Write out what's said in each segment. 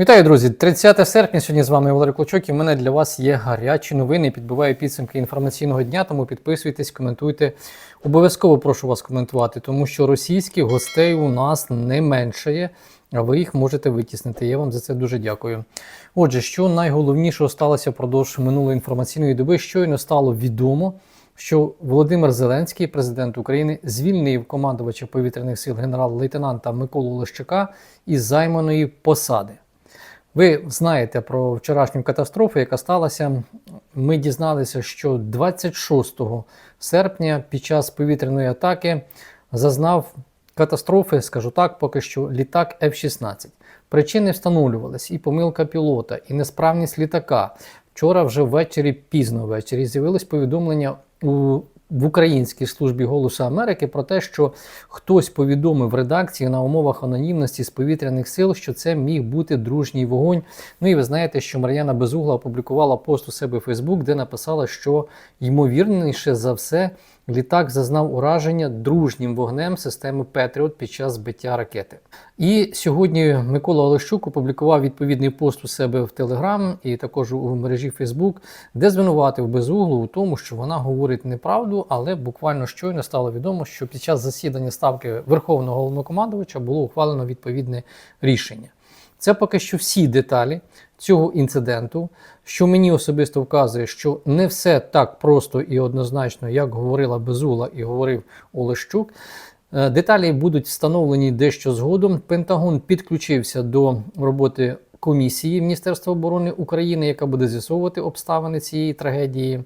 Вітаю, друзі! 30 серпня. Сьогодні з вами Валерій Клочок і в мене для вас є гарячі новини. Підбиваю підсумки інформаційного дня, тому підписуйтесь, коментуйте. Обов'язково прошу вас коментувати, тому що російських гостей у нас не меншає, а ви їх можете витіснити. Я вам за це дуже дякую. Отже, що найголовнішого сталося впродовж минулої інформаційної доби, щойно стало відомо. Що Володимир Зеленський, президент України, звільнив командувача повітряних сил генерал-лейтенанта Миколу Лещака із займаної посади. Ви знаєте про вчорашню катастрофу, яка сталася. Ми дізналися, що 26 серпня під час повітряної атаки зазнав катастрофи, скажу так, поки що літак F-16. Причини встановлювались і помилка пілота, і несправність літака. Вчора вже ввечері, пізно ввечері, з'явилось повідомлення у в Українській службі Голосу Америки про те, що хтось повідомив редакції на умовах анонімності з повітряних сил, що це міг бути дружній вогонь. Ну і ви знаєте, що Мар'яна Безугла опублікувала пост у себе в Фейсбук, де написала, що ймовірніше за все літак зазнав ураження дружнім вогнем системи Петріот під час збиття ракети. І сьогодні Микола Олещук опублікував відповідний пост у себе в Телеграм і також у мережі Фейсбук, де звинуватив Безуглу у тому, що вона говорить неправду, але буквально щойно стало відомо, що під час засідання ставки Верховного головнокомандувача було ухвалено відповідне рішення. Це поки що всі деталі цього інциденту, що мені особисто вказує, що не все так просто і однозначно, як говорила Безула і говорив Олещук. Е, Деталі будуть встановлені дещо згодом. Пентагон підключився до роботи комісії Міністерства оборони України, яка буде з'ясовувати обставини цієї трагедії.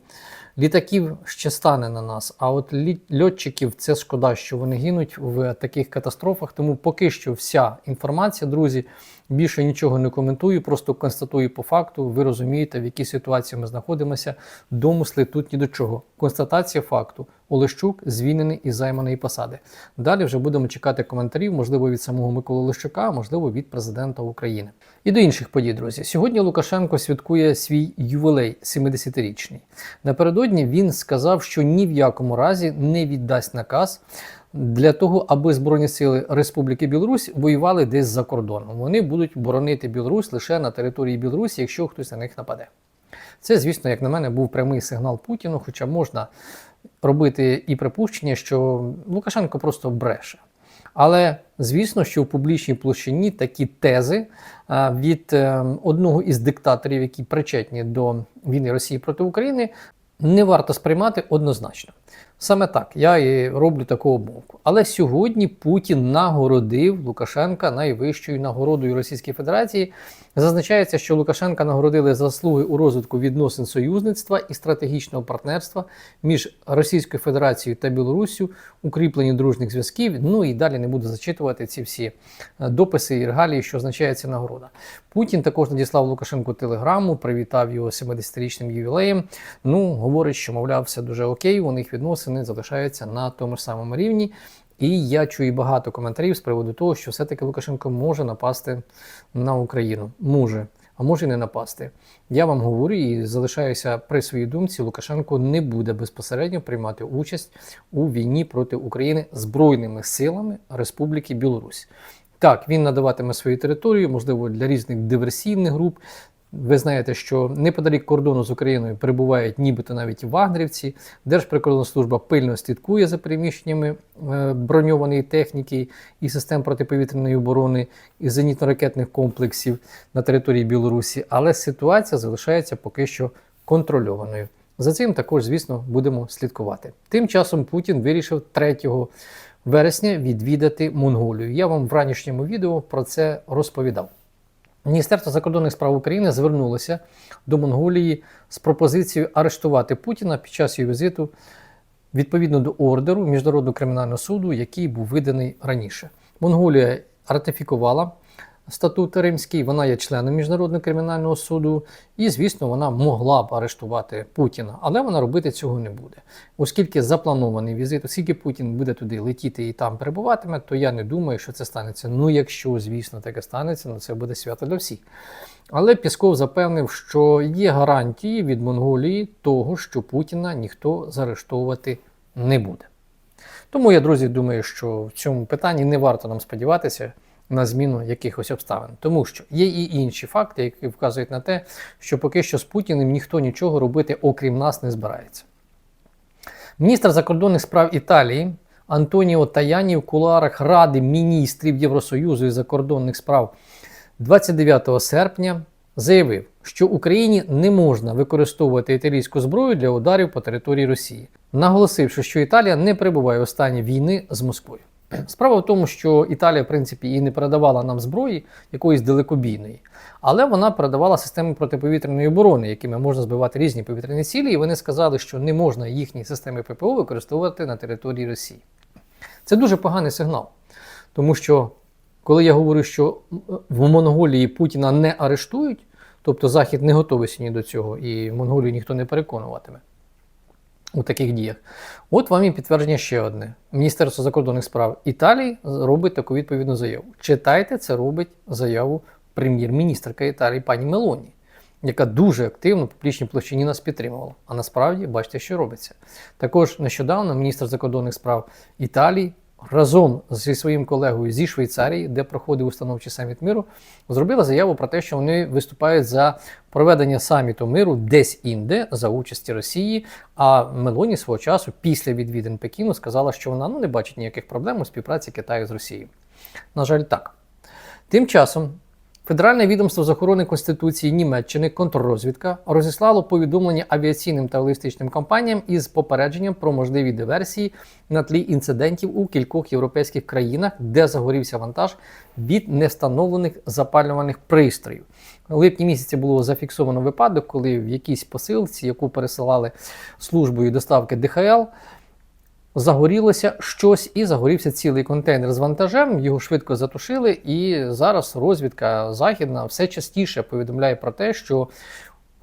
Літаків ще стане на нас, а от льотчиків це шкода, що вони гинуть в таких катастрофах. Тому поки що вся інформація, друзі, більше нічого не коментую, просто констатую по факту. Ви розумієте, в якій ситуації ми знаходимося. Домисли тут ні до чого. Констатація факту: Олещук звільнений із займаної посади. Далі вже будемо чекати коментарів, можливо, від самого Миколи Олещука, можливо, від президента України. І до інших подій, друзі. Сьогодні Лукашенко святкує свій ювілей 70-річний. Напередодні він сказав, що ні в якому разі не віддасть наказ для того, аби Збройні сили Республіки Білорусь воювали десь за кордоном. Вони будуть боронити Білорусь лише на території Білорусі, якщо хтось на них нападе. Це, звісно, як на мене, був прямий сигнал Путіну, хоча можна робити і припущення, що Лукашенко просто бреше. Але звісно, що в публічній площині такі тези від е, одного із диктаторів, які причетні до війни Росії проти України, не варто сприймати однозначно. Саме так я і роблю таку обмовку. Але сьогодні Путін нагородив Лукашенка найвищою нагородою Російської Федерації. Зазначається, що Лукашенка нагородили заслуги у розвитку відносин союзництва і стратегічного партнерства між Російською Федерацією та Білоруссю, укріплені дружніх зв'язків. Ну і далі не буду зачитувати ці всі е, дописи і регалії, що означає ця нагорода. Путін також надіслав Лукашенку телеграму, привітав його 70-річним ювілеєм. Ну, говорить, що мовляв, все дуже окей, у них відносини залишаються на тому ж самому рівні. І я чую багато коментарів з приводу того, що все-таки Лукашенко може напасти на Україну. Може, а може і не напасти. Я вам говорю і залишаюся при своїй думці: Лукашенко не буде безпосередньо приймати участь у війні проти України збройними силами Республіки Білорусь. Так, він надаватиме свою територію, можливо, для різних диверсійних груп. Ви знаєте, що неподалік кордону з Україною перебувають нібито навіть вагнерівці. Держприкордонслужба пильно слідкує за переміщеннями е, броньованої техніки і систем протиповітряної оборони і зенітно-ракетних комплексів на території Білорусі, але ситуація залишається поки що контрольованою. За цим також, звісно, будемо слідкувати. Тим часом Путін вирішив 3 вересня відвідати Монголію. Я вам в ранішньому відео про це розповідав. Міністерство закордонних справ України звернулося до Монголії з пропозицією арештувати Путіна під час його візиту відповідно до ордеру Міжнародного кримінального суду, який був виданий раніше. Монголія ратифікувала статут Римський, вона є членом Міжнародного кримінального суду, і, звісно, вона могла б арештувати Путіна, але вона робити цього не буде. Оскільки запланований візит, оскільки Путін буде туди летіти і там перебуватиме, то я не думаю, що це станеться. Ну, якщо, звісно, таке станеться, ну це буде свято для всіх. Але Пісков запевнив, що є гарантії від Монголії того, що Путіна ніхто заарештовувати не буде. Тому я, друзі, думаю, що в цьому питанні не варто нам сподіватися, на зміну якихось обставин. Тому що є і інші факти, які вказують на те, що поки що з Путіним ніхто нічого робити, окрім нас, не збирається. Міністр закордонних справ Італії Антоніо Таяні в кулуарах Ради міністрів Євросоюзу і закордонних справ 29 серпня заявив, що Україні не можна використовувати італійську зброю для ударів по території Росії, наголосивши, що Італія не перебуває у стані війни з Москвою. Справа в тому, що Італія, в принципі, і не передавала нам зброї якоїсь далекобійної, але вона передавала системи протиповітряної оборони, якими можна збивати різні повітряні цілі, і вони сказали, що не можна їхні системи ППО використовувати на території Росії. Це дуже поганий сигнал, тому що коли я говорю, що в Монголії Путіна не арештують, тобто Захід не готовий сьогодні до цього, і в Монголію ніхто не переконуватиме у таких діях. От вам і підтвердження ще одне. Міністерство закордонних справ Італії робить таку відповідну заяву. Читайте, це робить заяву прем'єр-міністрка Італії пані Мелоні, яка дуже активно публічній площині нас підтримувала. А насправді бачите, що робиться. Також нещодавно міністр закордонних справ Італії разом зі своїм колегою зі Швейцарії, де проходив установчий саміт миру, зробила заяву про те, що вони виступають за проведення саміту миру десь інде за участі Росії. А Мелоні свого часу, після відвідин Пекіну, сказала, що вона ну, не бачить ніяких проблем у співпраці Китаю з Росією. На жаль, так. Тим часом. Федеральне відомство з охорони Конституції Німеччини контррозвідка розіслало повідомлення авіаційним та логістичним компаніям із попередженням про можливі диверсії на тлі інцидентів у кількох європейських країнах, де загорівся вантаж від невстановлених запалювальних пристроїв. У липні місяці було зафіксовано випадок, коли в якійсь посилці, яку пересилали службою доставки ДХЛ, загорілося щось і загорівся цілий контейнер з вантажем. Його швидко затушили, і зараз розвідка західна все частіше повідомляє про те, що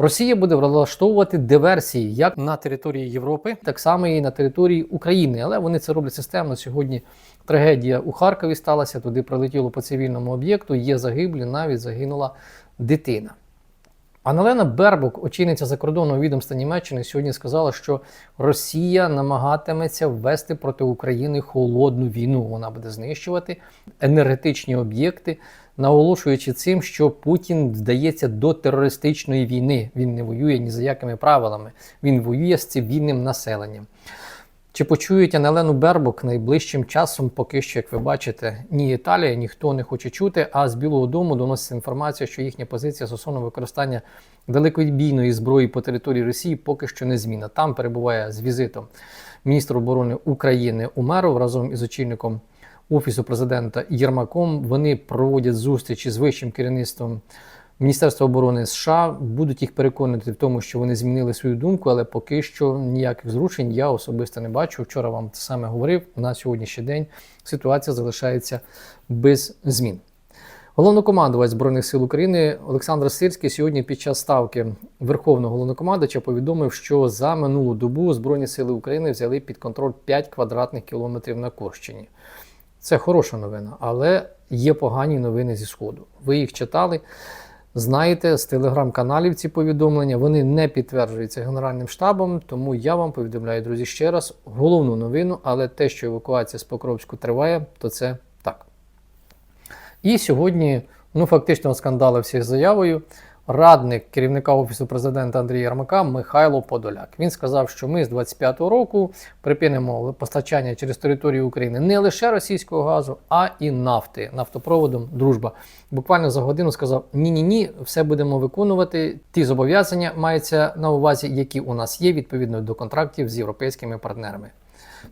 Росія буде влаштовувати диверсії як на території Європи, так само і на території України. Але вони це роблять системно. Сьогодні трагедія у Харкові сталася. Туди прилетіло по цивільному об'єкту. Є загиблі, навіть загинула дитина. Аналена Бербук, очільниця закордонного відомства Німеччини, сьогодні сказала, що Росія намагатиметься ввести проти України холодну війну. Вона буде знищувати енергетичні об'єкти, наголошуючи цим, що Путін вдається до терористичної війни. Він не воює ні за якими правилами, він воює з цивільним населенням. Чи почують Анелену Бербок найближчим часом, поки що, як ви бачите, ні Італія, ніхто не хоче чути. А з Білого Дому доноситься інформація, що їхня позиція стосовно використання далекобійної зброї по території Росії поки що не зміна. Там перебуває з візитом міністр оборони України Умеров разом із очільником офісу президента Єрмаком. Вони проводять зустрічі з вищим керівництвом. Міністерство оборони США будуть їх переконати в тому, що вони змінили свою думку, але поки що ніяких зрушень я особисто не бачу. Вчора вам це саме говорив. На сьогоднішній день ситуація залишається без змін. Головнокомандувач Збройних сил України Олександр Сирський сьогодні під час ставки Верховного головнокомандувача повідомив, що за минулу добу Збройні сили України взяли під контроль 5 квадратних кілометрів на Корщині. Це хороша новина, але є погані новини зі Сходу. Ви їх читали. Знаєте, з телеграм-каналів ці повідомлення вони не підтверджуються Генеральним штабом, тому я вам повідомляю, друзі, ще раз головну новину, але те, що евакуація з Покровську триває, то це так. І сьогодні, ну фактично, скандалився з заявою. Радник керівника офісу президента Андрія Ярмака Михайло Подоляк. Він сказав, що ми з 25-го року припинимо постачання через територію України не лише російського газу, а і нафти нафтопроводом Дружба. Буквально за годину сказав: ні, ні, ні, все будемо виконувати. Ті зобов'язання маються на увазі, які у нас є відповідно до контрактів з європейськими партнерами.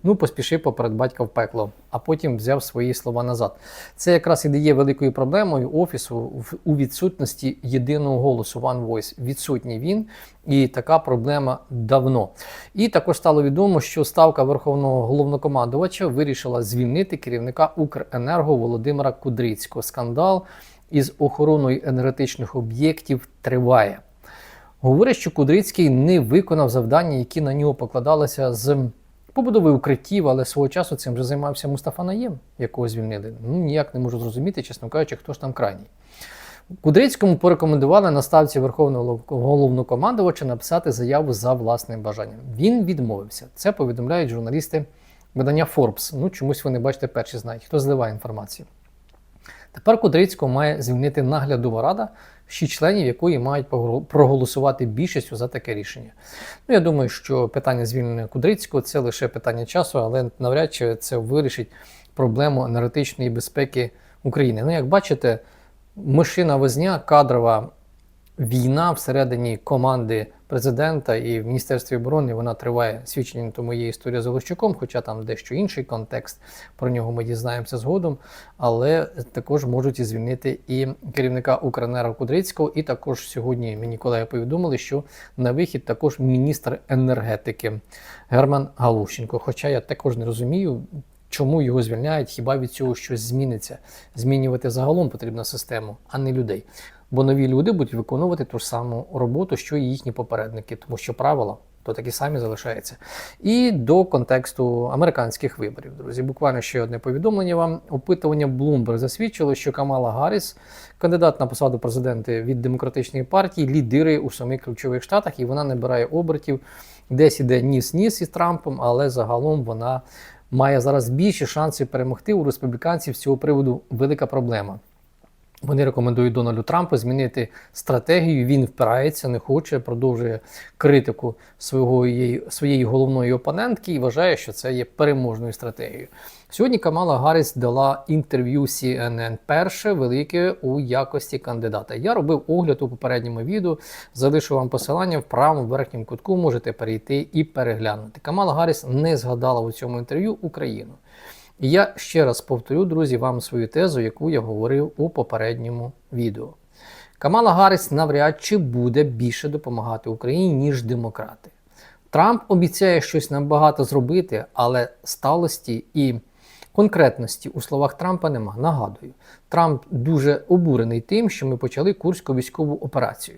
Ну, поспішив поперед батька в пекло, а потім взяв свої слова назад. Це якраз і є великою проблемою офісу у відсутності єдиного голосу One Voice. Відсутній він, і така проблема давно. І також стало відомо, що ставка верховного головнокомандувача вирішила звільнити керівника Укренерго Володимира Кудрицького. Скандал із охороною енергетичних об'єктів триває. Говорять, що Кудрицький не виконав завдання, які на нього покладалися з побудови укриттів, але свого часу цим вже займався Мустафа Наєм, якого звільнили. Ну ніяк не можу зрозуміти, чесно кажучи, хто ж там крайній. Кудрицькому порекомендували на ставці Верховного головнокомандувача написати заяву за власним бажанням. Він відмовився. Це повідомляють журналісти видання Forbes. Ну, чомусь вони, бачите, перші знають, хто зливає інформацію. Тепер Кудрицького має звільнити наглядова рада, шість членів якої мають проголосувати більшістю за таке рішення. Ну, я думаю, що питання звільнення Кудрицького це лише питання часу, але навряд чи це вирішить проблему енергетичної безпеки України. Ну, як бачите, мишина возня, кадрова війна всередині команди президента і в Міністерстві оборони вона триває свідченням тому є історія з Олещуком, хоча там дещо інший контекст. Про нього ми дізнаємося згодом. Але також можуть і звільнити і керівника Укренерго Кудрицького. І також сьогодні мені колеги повідомили, що на вихід також міністр енергетики Герман Галущенко. Хоча я також не розумію. Чому його звільняють? Хіба від цього щось зміниться? Змінювати загалом потрібно систему, а не людей. Бо нові люди будуть виконувати ту ж саму роботу, що і їхні попередники, тому що правила то такі самі залишаються. І до контексту американських виборів, друзі. Буквально ще одне повідомлення вам. Опитування Bloomberg засвідчило, що Камала Гарріс, кандидат на посаду президента від демократичної партії, лідирує у самих ключових штатах, і вона набирає обертів. Десь іде ніс-ніс із Трампом, але загалом вона має зараз більші шанси перемогти у республіканців з цього приводу. Велика проблема. Вони рекомендують Дональду Трампу змінити стратегію. Він впирається, не хоче, продовжує критику свого своєї головної опонентки і вважає, що це є переможною стратегією. Сьогодні Камала Гарріс дала інтерв'ю CNN перше велике у якості кандидата. Я робив огляд у попередньому відео. Залишу вам посилання в правому верхньому кутку. Можете перейти і переглянути. Камала Гарріс не згадала у цьому інтерв'ю Україну. І я ще раз повторю, друзі, вам свою тезу, яку я говорив у попередньому відео. Камала Гарріс навряд чи буде більше допомагати Україні, ніж демократи. Трамп обіцяє щось набагато зробити, але сталості і конкретності у словах Трампа нема. Нагадую, Трамп дуже обурений тим, що ми почали курську військову операцію.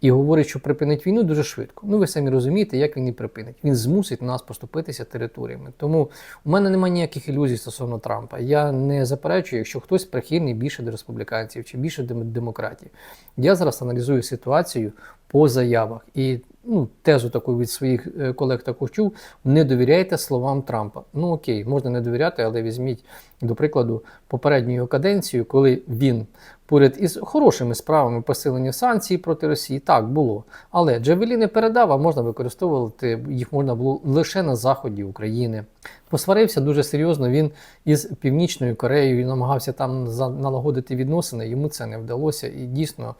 І говорить, що припинить війну дуже швидко. Ну ви самі розумієте, як він і припинить. Він змусить нас поступитися територіями. Тому у мене немає ніяких ілюзій стосовно Трампа. Я не заперечую, якщо хтось прихильний більше до республіканців чи більше демократів. Я зараз аналізую ситуацію по заявах і ну, тезу таку від своїх е, колег також чув: не довіряйте словам Трампа. Ну окей, можна не довіряти, але візьміть, до прикладу, попередню каденцію, коли він поряд із хорошими справами посилення санкцій проти Росії, так було. Але Джавелі не передав, а можна використовувати їх можна було лише на заході України. Посварився дуже серйозно він із Північною Кореєю намагався там налагодити відносини. Йому це не вдалося і дійсно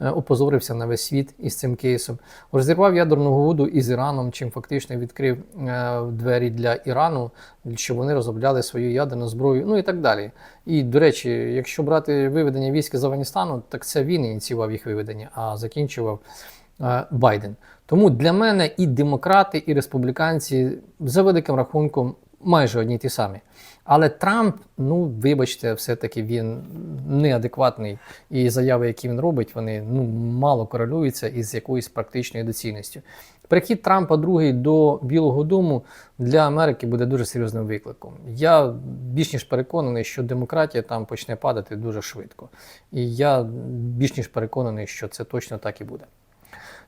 е, опозорився на весь світ із цим кейсом. Розірвав ядерну угоду із Іраном, чим фактично відкрив е, двері для Ірану, щоб вони розробляли свою ядерну зброю, ну і так далі. І до речі, якщо брати виведення військ з Афганістану, так це він ініціював їх виведення, а закінчував е, Байден. Тому для мене і демократи, і республіканці за великим рахунком майже одні ті самі. Але Трамп, ну вибачте, все-таки він неадекватний, і заяви, які він робить, вони ну мало корелюються із якоюсь практичною доцільністю. Прихід Трампа другий до Білого Дому для Америки буде дуже серйозним викликом. Я більш ніж переконаний, що демократія там почне падати дуже швидко. І я більш ніж переконаний, що це точно так і буде.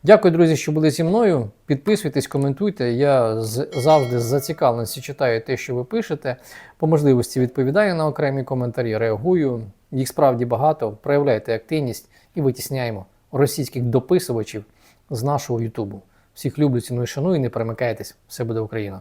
Дякую, друзі, що були зі мною. Підписуйтесь, коментуйте. Я завжди з зацікавленістю читаю те, що ви пишете. По можливості відповідаю на окремі коментарі, реагую. Їх справді багато. Проявляйте активність і витісняємо російських дописувачів з нашого Ютубу. Всіх люблю, ціную, шаную, не перемикайтесь. Все буде Україна!